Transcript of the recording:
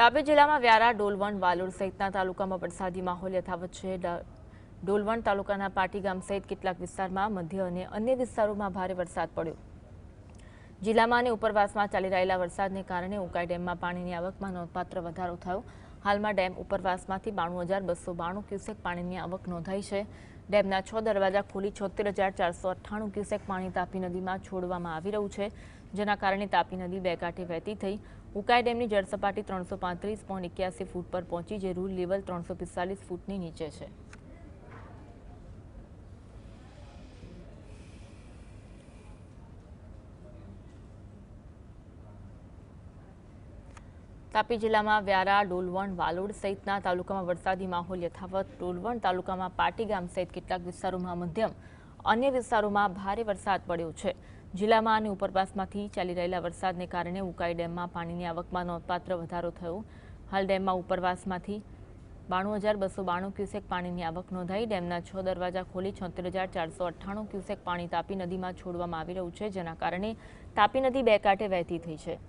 તાપી જિલ્લામાં વ્યારા, ડોલવણ, વાલોડ સહિતના તાલુકામાં વરસાદી માહોલ યથાવત છે. ડોલવણ તાલુકાના પાટી ગામ સહિત કેટલાક વિસ્તારમાં મધ્ય અને અન્ય વિસ્તારોમાં ભારે વરસાદ પડ્યો. જિલ્લામાં અને ઉપરવાસમાં ચાલી રહેલા વરસાદને કારણે ઉકાઈ ડેમમાં પાણીની આવકમાં નોંધપાત્ર વધારો થયો. હાલમાં ડેમ ઉપરવાસમાંથી બાણું હજાર બસો બાણું ક્યુસેક પાણીની આવક નોંધાઈ છે. ડેમના છ દરવાજા ખોલી છોતેર હજાર ચારસો અઠ્ઠાણું ક્યુસેક પાણી તાપી નદીમાં છોડવામાં આવી રહ્યું છે, જેના કારણે તાપી નદી બે કાંઠે વહેતી થઈ. ઉકાઈ ડેમની જળસપાટી ત્રણસો પાંત્રીસ પોઈન્ટ એક્યાસી ફૂટ પર પહોંચી, જે રૂલ લેવલ ત્રણસો પિસ્તાલીસ ફૂટની નીચે છે. તાપી જિલ્લામાં વ્યારા, ડોલવણ, વાલોડ સહિતના તાલુકામાં વરસાદી માહોલ યથાવત. ડોલવણ તાલુકામાં પાટી ગામ સહિત કેટલાક વિસ્તારોમાં મધ્યમ, અન્ય વિસ્તારોમાં ભારે વરસાદ પડ્યો છે. જિલ્લામાં અને ઉપરવાસમાંથી ચાલી રહેલા વરસાદને કારણે ઉકાઈ ડેમમાં પાણીની આવકમાં નોંધપાત્ર વધારો થયો. હાલ ડેમમાં ઉપરવાસમાંથી બાણું હજાર બસો બાણું ક્યુસેક પાણીની આવક નોંધાઈ. ડેમના છ દરવાજા ખોલી છોતેર હજાર ચારસો અઠ્ઠાણું ક્યુસેક પાણી તાપી નદીમાં છોડવામાં આવી રહ્યું છે, જેના કારણે તાપી નદી બે કાંઠે વહેતી થઈ છે.